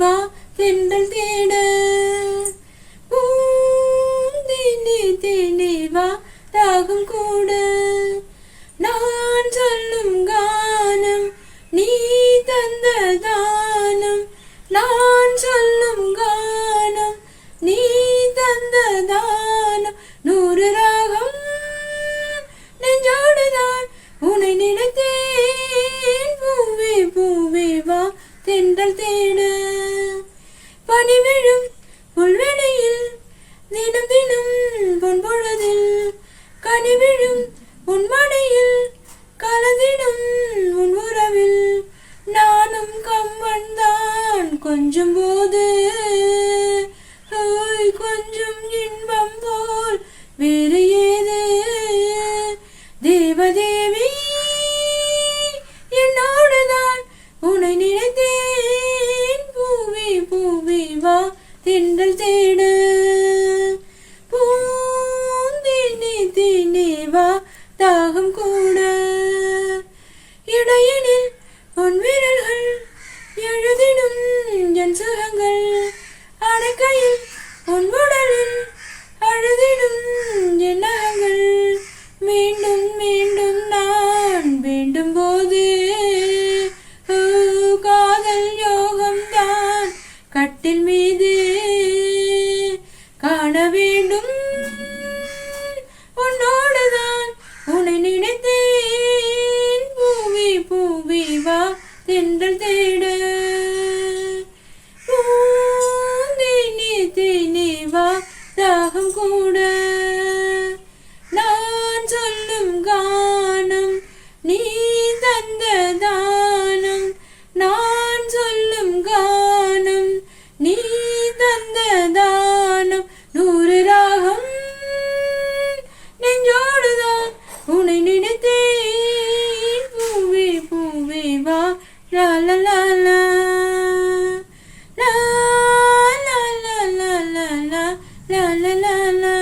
வா தென்றல் தேட. பூந்தேனே தேனே வா தாகம் கூட. நான் சொல்லும் கானம் நீ தந்த தானம். நான் சொல்லும் கானம் நீ தந்த தானம். நூறு ராகம் நெஞ்சோடுதான் உன்னை நினைத்தேன். பூவே பூவே வா தென்றல் தேடு. கொஞ்சம் போது. கொஞ்சம் இன்பம் போல் வேறு ஏது. தேவதேவி என்னோடுதான் உன்னை நினைத்தேன். பூவே பூவே வா தென்றல் தே காண வேண்டும். உன்னோடுதான் உன்னை நினைத்தேன். பூவி பூவி வா தென்றல் தேட. la la la la.